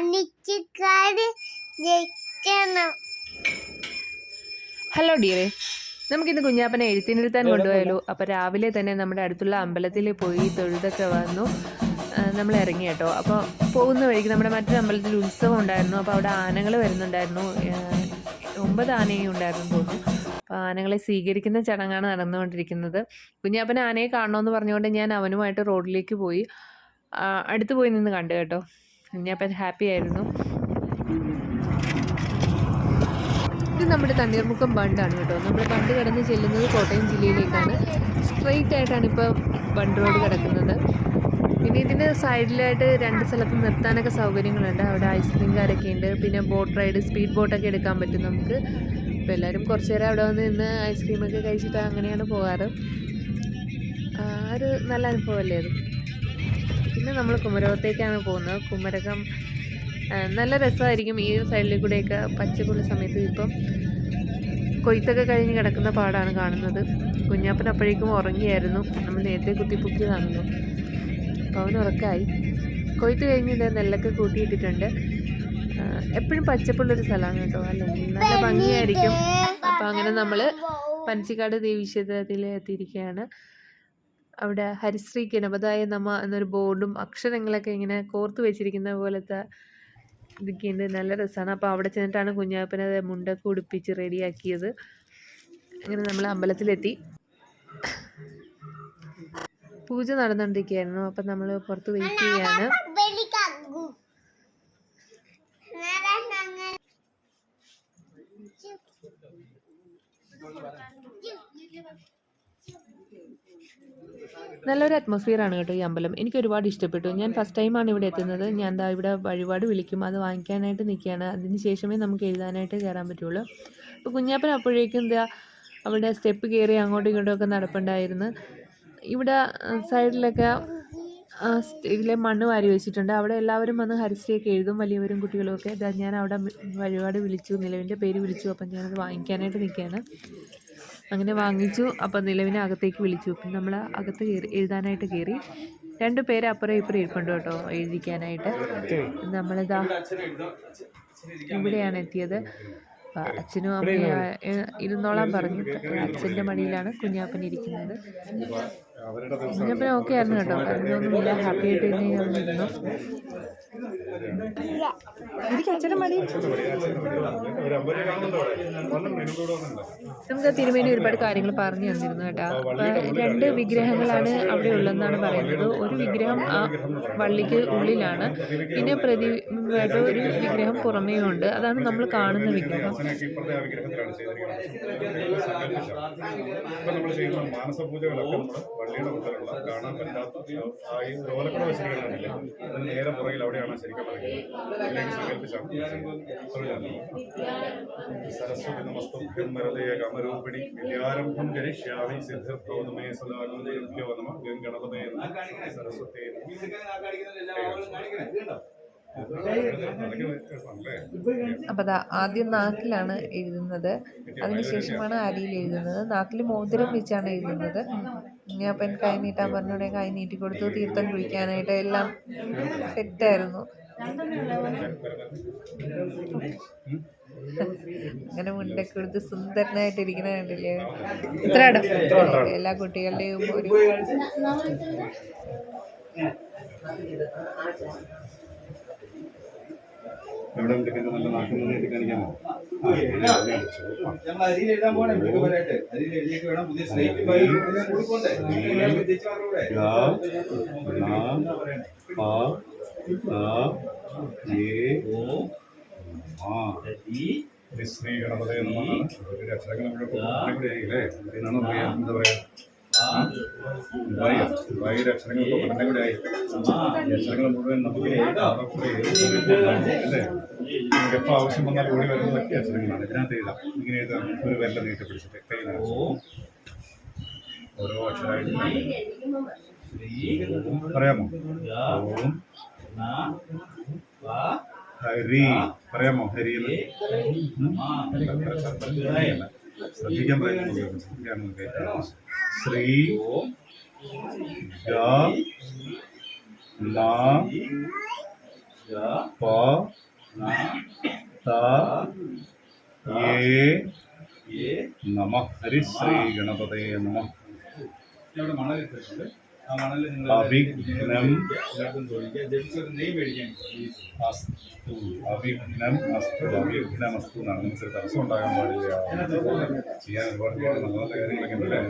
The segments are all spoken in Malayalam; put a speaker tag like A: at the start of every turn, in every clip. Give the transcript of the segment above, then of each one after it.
A: പണിച്ചക്കാര് ജയിക്കണം.
B: ഹലോ ഡിയറെ നമുക്കിന്ന് കുഞ്ഞാപ്പനെ എഴുത്തിനിരുത്താൻ കൊണ്ടുപോയാലോ. അപ്പോൾ രാവിലെ തന്നെ നമ്മുടെ അടുത്തുള്ള അമ്പലത്തിൽ പോയി തൊഴുതൊക്കെ വന്നു. നമ്മൾ ഇറങ്ങി കേട്ടോ. അപ്പോൾ പോകുന്ന വഴിക്ക് നമ്മുടെ മറ്റൊരു അമ്പലത്തിൽ ഉത്സവം ഉണ്ടായിരുന്നു. അപ്പോൾ അവിടെ ആനകൾ വരുന്നുണ്ടായിരുന്നു. ഒമ്പത് ആനയും ഉണ്ടായിരുന്നു തോന്നുന്നു. അപ്പോൾ ആനകളെ സ്വീകരിക്കുന്ന ചടങ്ങാണ് നടന്നുകൊണ്ടിരിക്കുന്നത്. കുഞ്ഞാപ്പൻ ആനയെ കാണണമെന്ന് പറഞ്ഞുകൊണ്ട് ഞാൻ അവനുമായിട്ട് റോഡിലേക്ക് പോയി. അടുത്ത് പോയി നിന്ന് കണ്ടു കേട്ടോ. കുഞ്ഞാപ്പൻ ഹാപ്പി ആയിരുന്നു. ഇത് നമ്മുടെ തണ്ണീർമുക്കം ബണ്ടാണ് കേട്ടോ. നമ്മൾ ബണ്ട് കടന്ന് ചെല്ലുന്നത് കോട്ടയം ജില്ലയിലേക്കാണ്. സ്ട്രെയിറ്റ് ആയിട്ടാണ് ഇപ്പോൾ ബണ്ട് റോഡ് കിടക്കുന്നത്. പിന്നെ ഇതിന്റെ സൈഡിലായിട്ട് രണ്ട് സ്ഥലത്ത് നിർത്താനൊക്കെ സൗകര്യങ്ങളുണ്ട്. അവിടെ ഐസ്ക്രീം കാരൊക്കെ ഉണ്ട്. പിന്നെ ബോട്ട് റൈഡ് സ്പീഡ് ബോട്ടൊക്കെ എടുക്കാൻ പറ്റും നമുക്ക്. അപ്പോൾ എല്ലാവരും കുറച്ച് നേരം അവിടെ വന്ന് നിന്ന് ഐസ്ക്രീമൊക്കെ കഴിച്ചിട്ട് അങ്ങനെയാണ് പോകാറ്. ഒരു നല്ല അനുഭവമല്ലേ അത്? പിന്നെ നമ്മൾ കുമരകത്തേക്കാണ് പോകുന്നത്. കുമരകം നല്ല രസമായിരിക്കും ഈ സൈഡിൽ കൂടെയൊക്കെ പച്ചക്കുള്ള സമയത്ത് ഇപ്പം കൊയ്ത്തൊക്കെ കഴിഞ്ഞ് കിടക്കുന്ന പാടാണ് കാണുന്നത്. കുഞ്ഞാപ്പൻ അപ്പോഴേക്കും ഉറങ്ങിയായിരുന്നു. നമ്മൾ നേരത്തെ കുത്തിപ്പൊക്കിയതാണല്ലോ. അപ്പോൾ അവൻ ഉറക്കായി. കൊയ്ത്ത് കഴിഞ്ഞ് ഇത് നെല്ലൊക്കെ കൂട്ടിയിട്ടിട്ടുണ്ട്. എപ്പോഴും പച്ചപ്പുള്ളൊരു സ്ഥലമാണ് കേട്ടോ. അല്ലെങ്കിൽ നല്ല ഭംഗിയായിരിക്കും. അപ്പോൾ അങ്ങനെ നമ്മൾ പനച്ചിക്കാട് ദേവീക്ഷേത്രത്തിൽ എത്തിയിരിക്കുകയാണ്. അവിടെ ഹരിശ്രീ ഗണപതായ നമ എന്നൊരു ബോർഡും അക്ഷരങ്ങളൊക്കെ ഇങ്ങനെ കോർത്ത് വെച്ചിരിക്കുന്ന പോലത്തെ ഇതൊക്കെയുണ്ട് നല്ല രസമാണ് അപ്പോൾ അവിടെ ചെന്നിട്ടാണ് കുഞ്ഞാപ്പനെ മുണ്ടൊക്കെ ഉടുപ്പിച്ച് റെഡിയാക്കിയത്. അങ്ങനെ നമ്മൾ അമ്പലത്തിലെത്തി. പൂജ നടന്നുകൊണ്ടിരിക്കുകയായിരുന്നു അപ്പം നമ്മൾ പുറത്ത് വെയിറ്റ് ചെയ്യാണ്.
A: Thank നാരായണ
B: നല്ലൊരു അറ്റ്മോസ്ഫിയർ ആണ് കേട്ടോ ഈ അമ്പലം. എനിക്ക് ഒരുപാട് ഇഷ്ടപ്പെട്ടു. ഞാൻ ഫസ്റ്റ് ടൈമാണ് ഇവിടെ എത്തുന്നത്. ഞാൻ ദാ ഇവിടെ വഴിപാട് വിളിക്കും. അത് വാങ്ങിക്കാനായിട്ട് നിൽക്കുകയാണ്. അതിന് ശേഷമേ നമുക്ക് എഴുതാനായിട്ട് കയറാൻ പറ്റുള്ളൂ. അപ്പോൾ കുഞ്ഞാപ്പൻ അപ്പോഴേക്കും എന്താ അവിടെ സ്റ്റെപ്പ് കയറി അങ്ങോട്ടും ഇങ്ങോട്ടും ഒക്കെ നടപ്പുണ്ടായിരുന്നു. ഇവിടെ സൈഡിലൊക്കെ ഇതിലെ മണ്ണ് വാരി വെച്ചിട്ടുണ്ട്. അവിടെ എല്ലാവരും വന്ന് ഹരിശ്രീയൊക്കെ എഴുതും. വലിയവരും കുട്ടികളും ഒക്കെ. ഞാൻ അവിടെ വഴിപാട് വിളിച്ചു. നിലവിന്റെ പേര് വിളിച്ചു. അപ്പം ഞാനത് വാങ്ങിക്കാനായിട്ട് നിൽക്കുകയാണ്. അങ്ങനെ വാങ്ങിച്ചു. അപ്പം നിലവിനെ അകത്തേക്ക് വിളിച്ചു. പിന്നെ നമ്മൾ അകത്ത് കയറി എഴുതാനായിട്ട് കയറി. രണ്ട് പേര് അപ്പുറം ഇപ്പുറം ഇരിപ്പുണ്ട് കേട്ടോ എഴുതിക്കാനായിട്ട്. നമ്മളിതാ ഇവിടെയാണ് എത്തിയത്. അച്ഛനും അമ്മയും ഇരുന്നോളാൻ പറഞ്ഞു. അച്ഛന്റെ മടിയിലാണ് കുഞ്ഞാപ്പൻ ഇരിക്കുന്നത്. ഓക്കെ ആയിരുന്നു കേട്ടോ. അതിനൊന്നുമില്ല ഹാപ്പി ആയിട്ട് തന്നെ എനിക്ക് മടി നമുക്ക് തിരുമേനി ഒരുപാട് കാര്യങ്ങൾ പറഞ്ഞു തന്നിരുന്നു കേട്ടോ. അപ്പം രണ്ട് വിഗ്രഹങ്ങളാണ് അവിടെ ഉള്ളതെന്നാണ് പറയുന്നത്. ഒരു വിഗ്രഹം ആ വള്ളിക്ക് ഉള്ളിലാണ്. പിന്നെ പ്രതിമായിട്ട് ഒരു വിഗ്രഹം പുറമേ ഉണ്ട്. അതാണ് നമ്മൾ കാണുന്ന വിഗ്രഹം.
C: നമ്മൾ ചെയ്യുന്ന മാനസപൂജകളൊക്കെ വള്ളിയുടെ മുതലുള്ള കാണാൻ പറ്റാത്ത ഈ ഓലക്കുട വെച്ചിരിക്കുന്നില്ലേ അതിന് നേരെ പുറകിൽ അവിടെയാണ് ശരിക്കും പറയുന്നത് സങ്കല്പിച്ചാണ് സരസ്വതി വരദയ കാമരൂപിണി വിദ്യാരംഭം ജനിഷ്യാമി സിദ്ധിർഭവതമേ സദാനന്ദയോ നമ ഗംഗണതമേ സരസ്വതി
B: അപ്പം അതാ ആദ്യം നാക്കിലാണ് എഴുതുന്നത്. അതിനുശേഷമാണ് അരിയിൽ എഴുതുന്നത്. നാക്കിൽ മോതിരം വെച്ചാണ് എഴുതുന്നത്. കുഞ്ഞാപ്പൻ കൈ നീട്ടാൻ പറഞ്ഞോടെ കൈ നീട്ടി കൊടുത്തു. തീർത്ഥം കുഴിക്കാനായിട്ട് എല്ലാം സെറ്റായിരുന്നു. അങ്ങനെ മുണ്ടൊക്കെ എടുത്ത് സുന്ദരനായിട്ട് ഇരിക്കണ കണ്ടില്ലേ? ഇത്ര എല്ലാ കുട്ടികളുടെയും ഒരു
D: വേണം. പുതിയ നല്ല നാട്ടിൽ നിന്ന് ജയിച്ചവരുടെ.
C: ശ്രീ ഗണപതി അക്ഷരങ്ങൾ എന്നാണ് പറയാ എന്താ പറയാ? വൈ അക്ഷരങ്ങൾ പഠനം കൂടെ ആയി അക്ഷരങ്ങൾ മുഴുവൻ നമുക്ക് അല്ലേ നമുക്ക് എപ്പോൾ ആവശ്യം വന്നാൽ ഓടി വരുന്നതൊക്കെ അക്ഷരങ്ങളാണ് ഇതിനകത്ത് എഴുതാം ഇങ്ങനെ എഴുതാം ഒരു വെല്ല നീട്ടി പിടിച്ചിട്ട് കയ്യിൽ ഓരോ അക്ഷരമായിട്ട് പറയാമോ ഓം ഹരി പറയാമോ ഹരി? ശ്രദ്ധിക്കാൻ നോക്കാം. ശ്രീ പ നമ. ഹരിശ്രീ ഗണപതേ നമ.
D: ഇവിടെ മണൽ ഇട്ടിട്ടുണ്ട് നെയ് മേടിക്കാൻ
C: അസ്തു അവിഘ്നം അസ്തു എന്നാണ് നമുക്കൊരു തടസ്സം ഉണ്ടാകാൻ പാടില്ല. ചെയ്യാൻ ഒരുപാട് നല്ല നല്ല കാര്യങ്ങളൊക്കെ ഉണ്ടല്ലേ?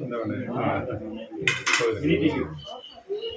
C: എന്താ വേണ്ടത്?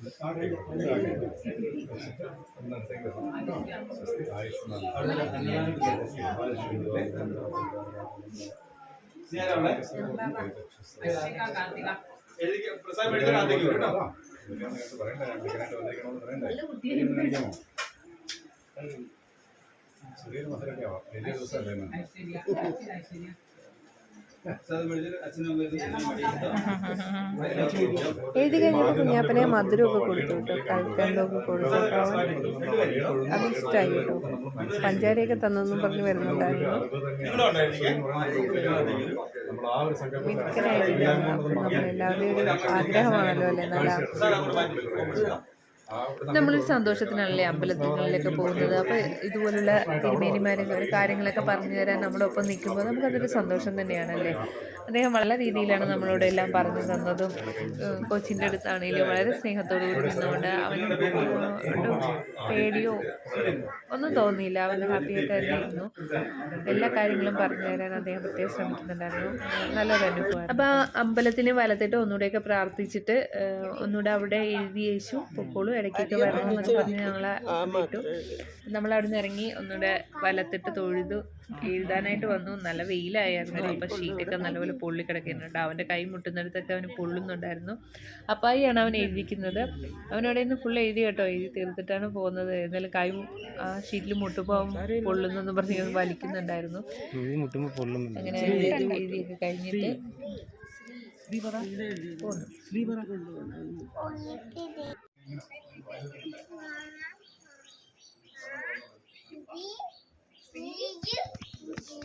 D: പ്രസാദം അകത്തേക്ക് വരും കേട്ടോ
C: ചെറിയൊരു മധുരമൊക്കെ ആവാം വലിയ ദിവസമല്ലേ
B: എഴുതി കഴിഞ്ഞപ്പോൾ കുഞ്ഞാപ്പനെ മധുരമൊക്കെ കൊടുത്തു കേട്ടോ. കൽക്കണ്ടമൊക്കെ കൊടുത്തു. കേട്ടോ അത് ഇഷ്ടമായി കേട്ടോ പഞ്ചാരയൊക്കെ തന്നെന്നും പറഞ്ഞ് വരുന്നുണ്ടായിരുന്നു.
C: നമ്മൾ
B: നമ്മളെല്ലാവരുടെയും ആഗ്രഹമാണല്ലോ അല്ലേ? നല്ല നമ്മളൊരു സന്തോഷത്തിനല്ലേ അമ്പലത്തിങ്ങളിലൊക്കെ പോകുന്നത്. അപ്പോൾ ഇതുപോലുള്ള തിരുമേനിമാരും കാര്യങ്ങളൊക്കെ പറഞ്ഞു തരാൻ നമ്മുടെ ഒപ്പം നിൽക്കുമ്പോൾ നമുക്കതൊരു സന്തോഷം തന്നെയാണല്ലേ? അദ്ദേഹം വളരെ രീതിയിലാണ് നമ്മളോട് എല്ലാം പറഞ്ഞു തന്നതും കൊച്ചിന്റെ അടുത്താണെങ്കിലും വളരെ സ്നേഹത്തോടു കൂടി നിന്നുകൊണ്ട് അവന് പേടിയോ ഒന്നും തോന്നിയില്ല. അവൻ ഹാപ്പിയായിട്ട് ഇരുന്നു. എല്ലാ കാര്യങ്ങളും പറഞ്ഞു തരാൻ അദ്ദേഹം പ്രത്യേകം ശ്രമിക്കുന്നുണ്ടായിരുന്നു. നല്ലൊരു അനുഭവം അപ്പോൾ ആ അമ്പലത്തിന് വലത്തിട്ട് ഒന്നുകൂടെയൊക്കെ പ്രാർത്ഥിച്ചിട്ട് ഒന്നുകൂടെ അവിടെ എഴുതി യേശു പൊക്കോളൂ ഇടയ്ക്കൊക്കെ വരണം എന്നൊക്കെ പറഞ്ഞ് ഞങ്ങളെ വിട്ടു. നമ്മൾ അവിടെ നിന്ന് ഇറങ്ങി ഒന്നുകൂടെ വലത്തിട്ട് തൊഴുതു. എഴുതാനായിട്ട് വന്നു നല്ല വെയിലായിരുന്നു അപ്പൊ ഷീറ്റൊക്കെ നല്ലപോലെ പൊള്ളി കിടക്കുന്നുണ്ട് അവന്റെ കൈ മുട്ടുന്നിടത്തൊക്കെ അവന് പൊള്ളുന്നുണ്ടായിരുന്നു അപ്പായിയാണ് അവൻ എഴുതിക്കുന്നത് അവനവിടെ നിന്ന് ഫുൾ എഴുതി കേട്ടോ എഴുതി തീർത്തിട്ടാണ് പോകുന്നത് എന്നാലും കൈ ആ ഷീറ്റിൽ മുട്ടുമ്പോൾ അവൻ പൊള്ളുന്നെന്ന് പറഞ്ഞ് വലിക്കുന്നുണ്ടായിരുന്നു അങ്ങനെ എഴുതിയൊക്കെ കഴിഞ്ഞിട്ട് പോന്നു ഉം. ദാ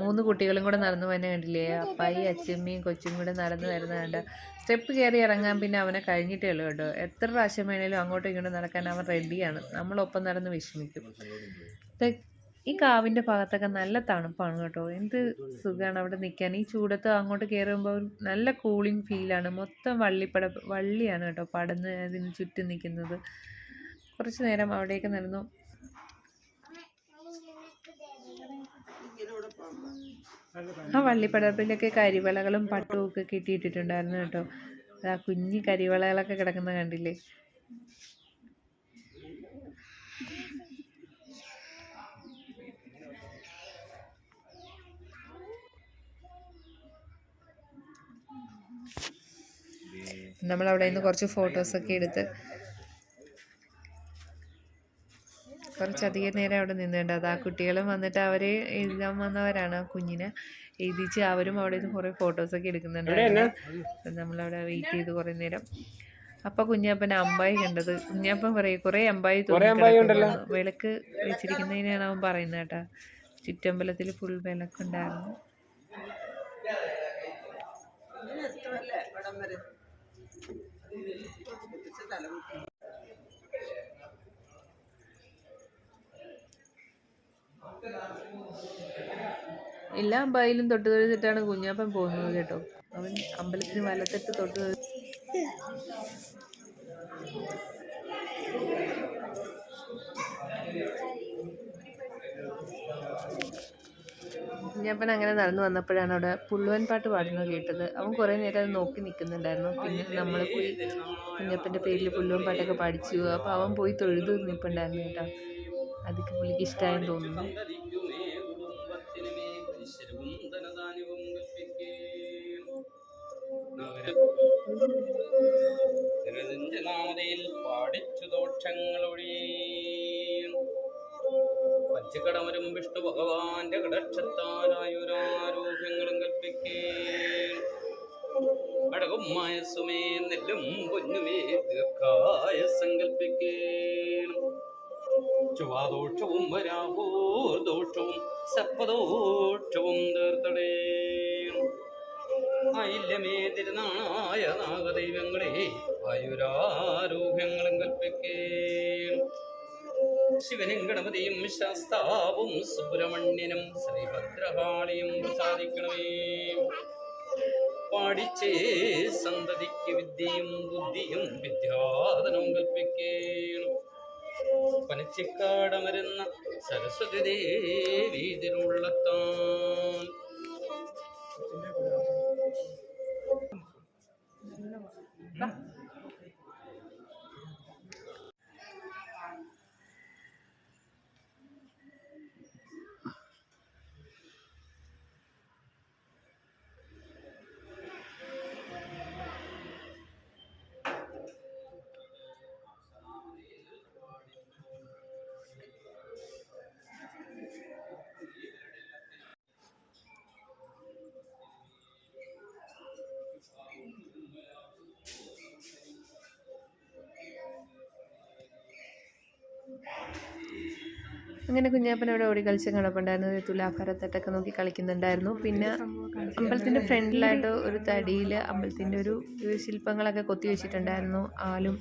B: മൂന്ന് കുട്ടികളും കൂടെ നടന്നു തന്നെ കണ്ടില്ലേ? അപ്പായി അച്ഛമ്മയും കൊച്ചും കൂടെ നടന്നു വരുന്ന കണ്ട. സ്റ്റെപ്പ് കയറി ഇറങ്ങാൻ പിന്നെ അവനെ കഴിഞ്ഞിട്ടേ ഉള്ളൂ കേട്ടോ. എത്ര പ്രാവശ്യം വേണേലും അങ്ങോട്ടും ഇങ്ങോട്ടും നടക്കാൻ അവൻ റെഡിയാണ് നമ്മളൊപ്പം നടന്ന് വിഷമിക്കും. ഈ കാവിന്റെ ഭാഗത്തൊക്കെ നല്ല തണുപ്പാണ് കേട്ടോ. എന്ത് സുഖമാണ് അവിടെ നിൽക്കാൻ ഈ ചൂടത്ത് അങ്ങോട്ട് കയറുമ്പോൾ നല്ല കൂളിംഗ് ഫീലാണ് മൊത്തം വള്ളിപ്പട വള്ളിയാണ് കേട്ടോ പടന്ന് അതിന് ചുറ്റും നിൽക്കുന്നത് കുറച്ച് നേരം അവിടെയൊക്കെ നടന്നു ആ വള്ളിപ്പടപ്പിലൊക്കെ കരിവളകളും പട്ടുമൊക്കെ കിട്ടിയിട്ടിട്ടുണ്ടായിരുന്നു കേട്ടോ. ആ കുഞ്ഞി കരിവളകളൊക്കെ കിടക്കുന്ന കണ്ടില്ലേ? നമ്മളവിടെ നിന്ന് കുറച്ച് ഫോട്ടോസൊക്കെ എടുത്ത് കുറച്ചധികം നേരം അവിടെ നിന്നുണ്ട് അത് ആ കുട്ടികളും വന്നിട്ട് അവർ എഴുതാൻ വന്നവരാണ്. ആ കുഞ്ഞിനെ എഴുതിച്ച് അവരും അവിടെ നിന്ന് കുറേ ഫോട്ടോസൊക്കെ എടുക്കുന്നുണ്ടായിരുന്നു. അപ്പം നമ്മളവിടെ വെയിറ്റ് ചെയ്ത് കുറേ നേരം. അപ്പൊ കുഞ്ഞപ്പൻ അമ്പായി കണ്ടത്. കുഞ്ഞപ്പൻ പറയും കുറേ അമ്പായി. വിളക്ക് വെച്ചിരിക്കുന്നതിനാണ് അവൻ പറയുന്നത് കേട്ടാ. ചുറ്റമ്പലത്തിൽ ഫുൾ വിളക്കുണ്ടായിരുന്നു. എല്ലാ അമ്പായിലും തൊട്ട് തൊഴുതിട്ടാണ് കുഞ്ഞാപ്പൻ പോകുന്നത് കേട്ടോ. അവൻ അമ്പലത്തിന് വലത്തെട്ട് തൊട്ട് കുഞ്ഞപ്പൻ അങ്ങനെ നടന്നു വന്നപ്പോഴാണ് അവിടെ പുള്ളുവൻ പാട്ട് പാടുന്നത് കേട്ടത്. അവൻ കുറേ നേരം അത് നോക്കി നിൽക്കുന്നുണ്ടായിരുന്നു. പിന്നെ നമ്മൾ പോയി കുഞ്ഞപ്പന്റെ പേരിൽ പുല്ലുവൻ പാട്ടൊക്കെ പാടിച്ചു. അപ്പോൾ അവൻ പോയി തൊഴുതു നിൽപ്പുണ്ടായിരുന്നു കേട്ടോ. അതൊക്കെ പുള്ളിക്ക് ഇഷ്ടമായെന്ന് തോന്നുന്നു.
E: സന്തരിക്കുന്നേ പാടിച്ചു പഞ്ചകടമരും വിഷ്ണു ഭഗവാന്റെ കടക്ഷത്താരായുരാരോഗ്യങ്ങളും കൽപ്പിക്കേ. അടകും മായസുമേ പൊന്നുമേ ദീർഘായ സങ്കൽപ്പിക്കേ ചൊവ്വാദോഷവും വരാഹോദോഷവും സർപ്പദോഷവും തീർത്തടേ. ഐല്യമേ തിരുനായ നാഗദൈവങ്ങളെ ആയുരാരോഗ്യങ്ങളും കൽപ്പിക്കേ. ശിവനും ഗണപതിയും ശാസ്താവും സുബ്രഹ്മണ്യനും ശ്രീഭദ്രഹാളിയും പ്രസാദിക്കണമേ. പാടിച്ചേ സന്തതിക്ക് വിദ്യയും ബുദ്ധിയും വിദ്യാധനവും കൽപ്പിക്കേണം. പനച്ചിക്കാടമരുന്ന സരസ്വതി ദേവി തിരുവുള്ളത്താൻ
B: അങ്ങനെ കുഞ്ഞാപ്പൻ അവിടെ ഓടി കളിച്ച് കിടപ്പുണ്ടായിരുന്നു തുലാഭാരത്തട്ടൊക്കെ നോക്കി കളിക്കുന്നുണ്ടായിരുന്നു. പിന്നെ അമ്പലത്തിന്റെ ഫ്രണ്ടിലായിട്ട് ഒരു തടിയിൽ അമ്പലത്തിന്റെ ഒരു ശില്പങ്ങളൊക്കെ കൊത്തി വെച്ചിട്ടുണ്ടായിരുന്നു. ആലും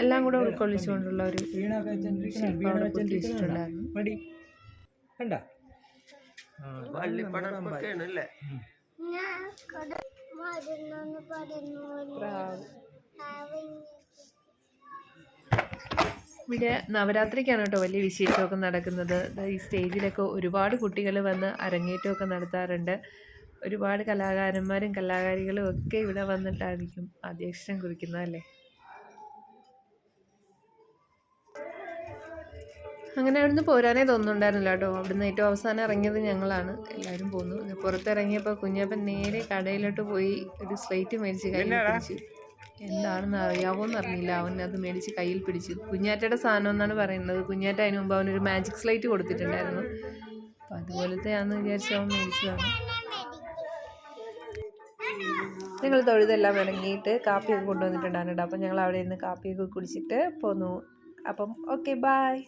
B: എല്ലാം കൂടെ ഉൾക്കൊള്ളിച്ചുകൊണ്ടുള്ള ഒരു ശില്പം അവിടെ കൊത്തി വെച്ചിട്ടുണ്ടായിരുന്നു.
F: കണ്ട?
B: ഇവിടെ നവരാത്രിക്കാണ് കേട്ടോ വലിയ വിശേഷമൊക്കെ നടക്കുന്നത്. ഈ സ്റ്റേജിലൊക്കെ ഒരുപാട് കുട്ടികൾ വന്ന് അരങ്ങേറ്റമൊക്കെ നടത്താറുണ്ട്. ഒരുപാട് കലാകാരന്മാരും കലാകാരികളും ഒക്കെ ഇവിടെ വന്നിട്ടായിരിക്കും അധ്യക്ഷം കുറിക്കുന്നതല്ലേ അങ്ങനെ അവിടുന്ന് പോരാനേ തോന്നുന്നുണ്ടായിരുന്നില്ല കേട്ടോ. അവിടുന്ന് ഏറ്റവും അവസാനം ഇറങ്ങിയത് ഞങ്ങളാണ്. എല്ലാവരും പോന്നു. പുറത്തിറങ്ങിയപ്പോൾ കുഞ്ഞപ്പൻ നേരെ കടയിലോട്ട് പോയി ഒരു സ്ലേറ്റ് മേടിച്ച് പിടിച്ചു. എന്താണെന്ന് അറിയാവോന്ന് അറിഞ്ഞില്ല. അവൻ അത് മേടിച്ച് കയ്യിൽ പിടിച്ചു. കുഞ്ഞാറ്റയുടെ സാധനം എന്നാണ് പറയുന്നത്. കുഞ്ഞാറ്റ അതിന് മുമ്പ് അവനൊരു മാജിക് സ്ലൈറ്റ് കൊടുത്തിട്ടുണ്ടായിരുന്നു. അപ്പം അതുപോലത്തെ ആണെന്ന് വിചാരിച്ച് അവൻ മേടിച്ചതാണ്. ഞങ്ങൾ തൊഴുതെല്ലാം ഇറങ്ങിയിട്ട് കാപ്പിയൊക്കെ കൊണ്ടുവന്നിട്ടുണ്ടായിരുന്നു അപ്പം ഞങ്ങൾ അവിടെ നിന്ന് കാപ്പിയൊക്കെ കുടിച്ചിട്ട് പോന്നു. അപ്പം ഓക്കെ ബായ്